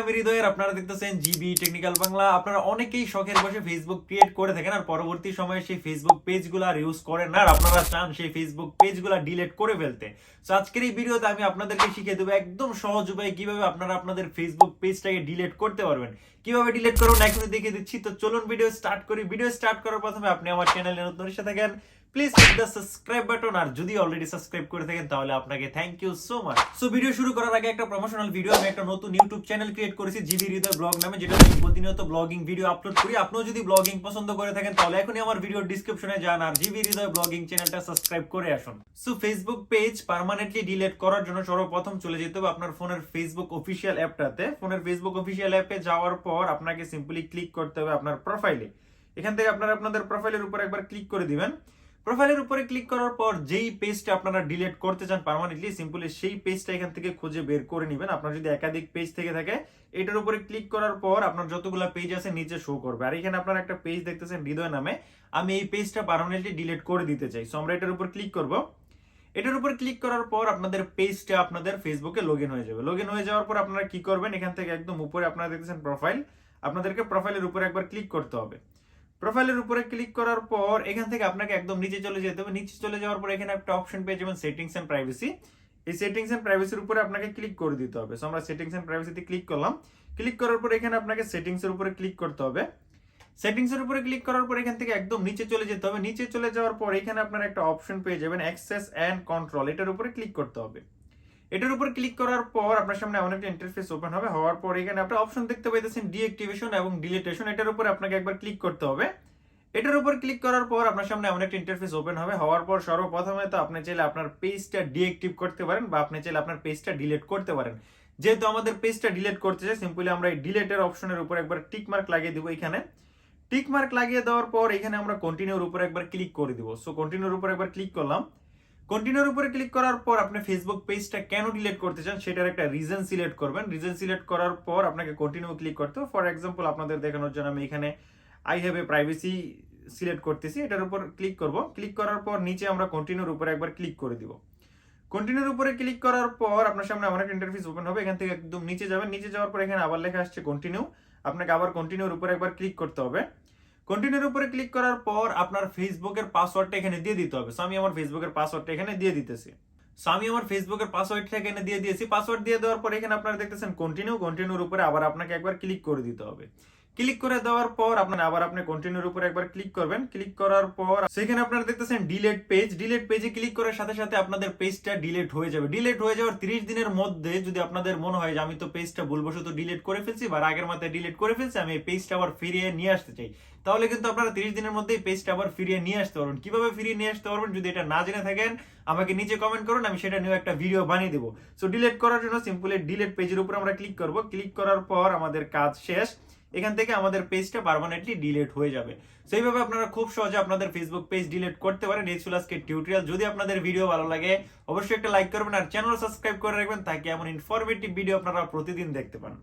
আমি হৃদয়ের, আপনারা দেখতেছেন জিবি টেকনিক্যাল বাংলা। আপনারা অনেকেই শখের বসে ফেসবুক ক্রিয়েট করে থাকেন আর পরবর্তী সময়ে সেই ফেসবুক পেজগুলো আর ইউজ করেন আর আপনারা চান সেই ফেসবুক পেজগুলো করে ফেলতে। আজকের এই ভিডিওতে আমি আপনাদেরকে শিখিয়ে দেবো একদম সহজ উপায়ে কীভাবে আপনারা আপনাদের ফেসবুক পেজটাকে ডিলিট করতে পারবেন। কীভাবে ডিলিট করুন, এখনই দেখিয়ে দিচ্ছি। তো চলুন ভিডিও স্টার্ট করি। ভিডিও স্টার্ট করার প্রথমে আপনি আমার চ্যানেলে নতুন এসে থাকেন। Please hit the subscribe button আর যদি অলরেডি সাবস্ক্রাইব করে থাকেন, তাহলে আপনাকে thank you so much so video শুরু করার আগে একটা প্রমোশনাল ভিডিও আমি একটা নতুন ইউটিউব চ্যানেল ক্রিয়েট করেছি জিবি হৃদয় ব্লগ নামে, যেটা আমি প্রতিনিয়ত ব্লগিং ভিডিও আপলোড করি। আপনিও যদি ব্লগিং পছন্দ করে থাকেন, তাহলে এখনই আমার ভিডিও ডিসক্রিপশনে যান, আর জিবি হৃদয় ব্লগিং চ্যানেলটা সাবস্ক্রাইব করে আসুন। So Facebook page permanently delete করার জন্য সর্বপ্রথম চলে যেতে হবে আপনার ফোনের ফেসবুক অফিসিয়াল অ্যাপটাতে ফোনের ফেসবুক অফিসিয়াল অ্যাপে যাওয়ার পর আপনাকে সিম্পলি ক্লিক করতে হবে আপনার প্রোফাইলে এখান থেকে আপনারা আপনাদের প্রোফাইলের উপর একবার ক্লিক করে দিবেন। প্রোফাইলের উপরে ক্লিক করার পর যেই পেজটা আপনারা ডিলিট করতে চান পার্মানেন্টলি সিম্পলি সেই পেজটা এখান থেকে খুঁজে বের করে নেবেন। আপনার যদি একাধিক পেজ থেকে থাকে, এটার উপরে ক্লিক করার পর আপনার যতগুলো পেজ আছে নিচে শো করবে। আর এখানে আপনারা একটা পেজ দেখতেছেন, হৃদয় নামে। আমি এই পেজটা পার্মানেন্টলি ডিলিট করে দিতে চাই। সো আমরা এটার উপর ক্লিক করব। এটার উপর ক্লিক করার পর আপনাদের পেজটা আপনাদের ফেসবুকে লগ হয়ে যাবে। লগ হয়ে যাওয়ার পর আপনারা কি করবেন? এখান থেকে একদম উপরে আপনারা দেখতেছেন প্রোফাইল আপনাদেরকে প্রোফাইলের উপরে একবার ক্লিক করতে হবে। প্রোফাইলের উপরে ক্লিক করার পর এখান থেকে আপনাকে একদম নিচে চলে যেতে হবে। নিচে চলে যাওয়ার পর এখানে একটা অপশন পেয়ে যাবেন সেটিংস এন্ড প্রাইভেসি এই সেটিংস এন্ড প্রাইভেসির উপরে আপনাকে ক্লিক করে দিতে হবে। সো আমরা সেটিংস এন্ড প্রাইভেসিতে ক্লিক করলাম। ক্লিক করার পর এখানে আপনাকে সেটিংস এর উপরে ক্লিক করতে হবে। সেটিংস এর উপরে ক্লিক করার পর এখান থেকে একদম নিচে চলে যেতে হবে। নিচে চলে যাওয়ার পর এখানে আপনার একটা অপশন পেয়ে যাবেন অ্যাক্সেস এন্ড কন্ট্রোল এটার উপরে ক্লিক করতে হবে। এটার উপর ক্লিক করার পর আপনার সামনে এমন একটা ইন্টারফেস ওপেন হবে। হওয়ার পর এখানে আপনি অপশন দেখতে পাইতেছেন ডিঅ্যাক্টিভেশন এবং ডিলিটেশন এটার উপর আপনাকে একবার ক্লিক করতে হবে। এটার উপর ক্লিক করার পর আপনার সামনে এমন একটা ইন্টারফেস ওপেন হবে। হওয়ার পর সর্বপ্রথমে তো আপনি চাইলে আপনার পেজটা ডিঅ্যাক্টিভ করতে পারেন বা আপনি চাইলে আপনার পেজটা ডিলিট করতে পারেন। যেহেতু আমাদের পেজটা ডিলিট করতে চাই সিম্পলি আমরা এই ডিলেটের অপশনের উপর একবার টিক মার্ক লাগিয়ে দিব এখানে। টিক মার্ক লাগিয়ে দেওয়ার পর এখানে আমরা কন্টিনিউর উপর একবার ক্লিক করে দিব। সো কন্টিনিউর উপর একবার ক্লিক করলাম। কন্টিনিউর উপরে ক্লিক করার পর আপনি ফেসবুক পেজটা কেন ডিলিট করতে চান সেটার একটা রিজন সিলেক্ট করবেন। রিজন সিলেক্ট করার পর আপনাকে কন্টিনিউ ক্লিক করতে ফর এক্সাম্পল আপনাদের দেখানোর জন্য আমি এখানে I have a privacy select করতেছি। এটার উপর ক্লিক করব। ক্লিক করার পর নিচে আমরা কন্টিনিউর উপরে একবার ক্লিক করে দিব। কন্টিনিউর উপরে ক্লিক করার পর আপনার সামনে আমার একটা ইন্টারফেস ওপেন হবে। এখান থেকে একদম নিচে যাবেন। নিচে যাওয়ার পর এখানে আবার লেখা আসছে কন্টিনিউ আপনাকে আবার কন্টিনিউর উপরে একবার ক্লিক করতে হবে। কন্টিনিউর উপরে ক্লিক করার পর আপনার ফেসবুকের পাসওয়ার্ডটা এখানে দিয়ে দিতে হবে। সো আমি আমার ফেসবুকের পাসওয়ার্ডটা এখানে দিয়ে দিতেছি। সো আমি আমার ফেসবুকের পাসওয়ার্ডটা এখানে দিয়ে দিয়েছি। পাসওয়ার্ড দিয়ে দেওয়ার পর এখানে আপনারা দেখতেছেন কন্টিনিউ কন্টিনিউর উপরে আবার আপনাকে একবার ক্লিক করে দিতে হবে। ক্লিক করে দেওয়ার পর আপনার আবার আপনি কন্টিনিউর উপরে একবার ক্লিক করবেন। ক্লিক করার পর সেখানে আপনারা দেখতেছেন ডিলেট পেজ ডিলেট পেজে ক্লিক করার সাথে সাথে আপনাদের পেজটা ডিলেট হয়ে যাবে। ডিলেট হয়ে যাওয়ার 30 দিনের মধ্যে যদি আপনাদের মনে হয় যে আমি তো পেজটা ভুলবশত ডিলিট করে ফেলছি বা আগের মাথায় ডিলিট করে ফেলছি, আমি এই পেজটা আবার ফিরিয়ে নিয়ে আসতে চাই। তাহলে কিন্তু আপনারা 30 দিনের মধ্যে পেজটা আবার ফিরিয়ে নিয়ে আসতে পারবেন। কীভাবে ফিরিয়ে নিয়ে আসতে পারবেন যদি এটা না জেনে থাকেন, আমাকে নিচে কমেন্ট করুন, আমি সেটা নিয়ে একটা ভিডিও বানিয়ে দেবো। সো ডিলেট করার জন্য সিম্পলি ডিলেট পেজের উপর আমরা ক্লিক করব। ক্লিক করার পর আমাদের কাজ শেষ। এখান থেকে আমাদের পেজটা পারমানেন্টলি ডিলেট হয়ে যাবে। সেইভাবে আপনারা খুব সহজে আপনাদের ফেসবুক পেজ ডিলেট করতে পারেন। এই ছিল আজকে টিউটোরিয়াল যদি আপনাদের ভিডিও ভালো লাগে, অবশ্যই একটা লাইক করবেন আর চ্যানেল সাবস্ক্রাইব করে রাখবেন, তাকে এমন ইনফরমেটিভ ভিডিও আপনারা প্রতিদিন দেখতে পান।